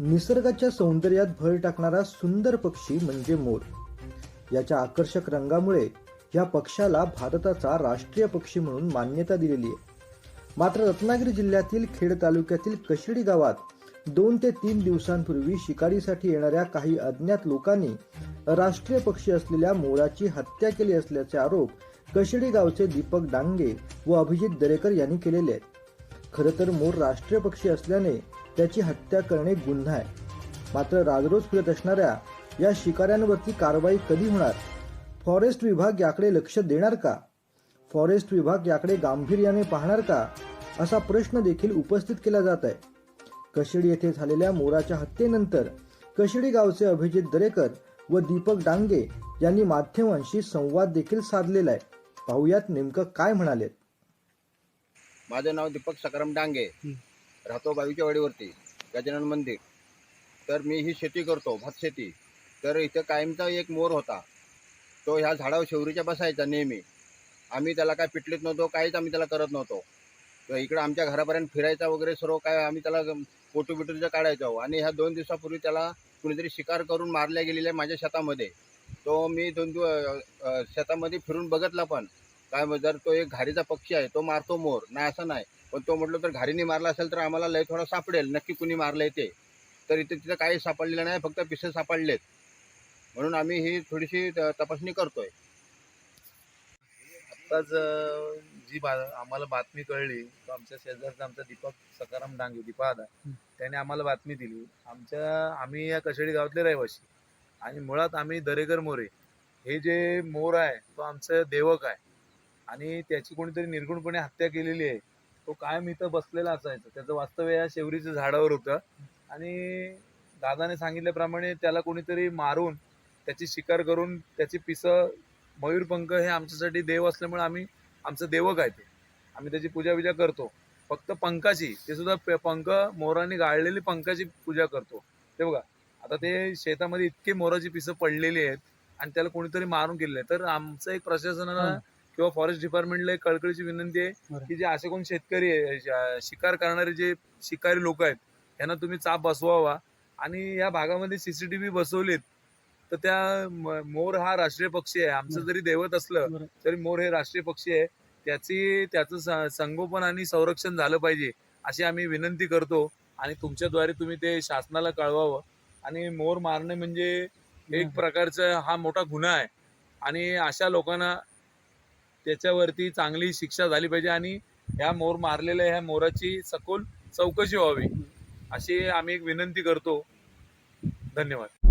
निसर्गाच्या सौंदर्यात भर टाकणारा सुंदर पक्षी म्हणजे मोर. याच्या आकर्षक रंगामुळे या पक्षाला भारताचा राष्ट्रीय पक्षी म्हणून मान्यता दिलेली आहे. मात्र रत्नागिरी जिल्ह्यातील खेड तालुक्यातील कशिडी गावात दोन ते तीन दिवसांपूर्वी शिकारीसाठी येणाऱ्या काही अज्ञात लोकांनी राष्ट्रीय पक्षी असलेल्या मोराची हत्या केली असल्याचे आरोप कशिडी गावचे दीपक डांगे व अभिजित दरेकर यांनी केलेले आहेत. खरं तर मोर राष्ट्रीय पक्षी असल्याने त्याची हत्या करणे गुन्हा आहे. मात्र राजरोज फिरत असणाऱ्या या शिकाऱ्यांवरती कारवाई कधी होणार? फॉरेस्ट विभाग याकडे लक्ष देणार का? फॉरेस्ट विभाग याकडे गांभीर्याने पाहणार का? असा प्रश्न देखील उपस्थित केला जात आहे. कशिडी येथे झालेल्या मोराच्या हत्येनंतर कशिडी गावचे अभिजित दरेकर व दीपक डांगे यांनी माध्यमांशी संवाद देखील साधलेला आहे. पाहुयात नेमकं काय म्हणालेत. माझं नाव दीपक सकाराम डांगे. राहतो बावीच्या वाडीवरती गजानन मंदिर. तर मी ही शेती करतो भात शेती. तर इथं कायमचा एक मोर होता. तो ह्या झाडावर शेवरीच्या बसायचा नेहमी. आम्ही त्याला काय पिटलीत नव्हतो काहीच आम्ही त्याला करत नव्हतो. तर इकडं आमच्या घरापर्यंत फिरायचा वगैरे सर्व काय आम्ही त्याला फोटो बिटोचं काढायचो. आणि ह्या दोन दिवसापूर्वी त्याला कुणीतरी शिकार करून मारल्या गेलेल्या माझ्या शेतामध्ये. तो मी दोन दिवस शेतामध्ये फिरून बघितला पण. काय जर तो एक घारीचा पक्षी आहे तो मारतो मोर. नाही असं नाही. पण तो म्हटलं तर घारीने मारला असेल तर आम्हाला लय थोडा सापडेल. नक्की कुणी मारलंय ते. तर इथे तिथं काही सापडलेलं नाही फक्त पिसे सापडलेत. म्हणून आम्ही ही थोडीशी त- तपासणी करतोय. आत्ताच जी बा आम्हाला बातमी कळली तो आमच्या शेजारचा आमचा दीपक सकाराम डांगे दीपादा त्याने आम्हाला बातमी दिली. आमच्या आम्ही या कशेडी गावातले रहिवासी. आणि मुळात आम्ही दरेकर मोरे. हे जे मोर आहे तो आमचं देवक आहे. आणि त्याची कोणीतरी निर्गुणपणे हत्या केलेली आहे. तो कायम इथं बसलेला असायचा. त्याचं वास्तव्य या शेवरीच्या झाडावर होतं. आणि दादाने सांगितल्याप्रमाणे त्याला कोणीतरी मारून त्याची शिकार करून त्याची पिसं मयूरपंख हे आमच्यासाठी देव असल्यामुळे आम्ही आमचं देवक आहे ते आम्ही त्याची पूजा बिजा करतो. फक्त पंखाची ते सुद्धा पंख मोरांनी गाळलेली पंखाची पूजा करतो. ते बघा आता ते शेतामध्ये इतके मोराची पिसं पडलेली आहेत आणि त्याला कोणीतरी मारून गेले तर आमचं एक प्रशासनाला किंवा फॉरेस्ट डिपार्टमेंटला एक कळकळीची विनंती आहे की जे असे कोण शेतकरी आहे शिकार करणारे जे शिकारी लोक आहेत त्यांना तुम्ही चाप बसवावा. आणि या भागामध्ये सीसीटीव्ही बसवलीत तर त्या मोर हा राष्ट्रीय पक्षी आहे. आमचं जरी दैवत असलं तरी मोर हे राष्ट्रीय पक्षी आहे. त्याची त्याचं संगोपन आणि संरक्षण झालं पाहिजे अशी आम्ही विनंती करतो. आणि तुमच्याद्वारे तुम्ही ते शासनाला कळवावं. आणि मोर मारणे म्हणजे एक प्रकारचा हा मोठा गुन्हा आहे. आणि अशा लोकांना त्याच्यावरती चांगली शिक्षा झाली पाहिजे आणि ह्या मोर मारलेल्या ह्या मोराची सखोल चौकशी व्हावी. अशी आम्ही एक विनंती करतो. धन्यवाद.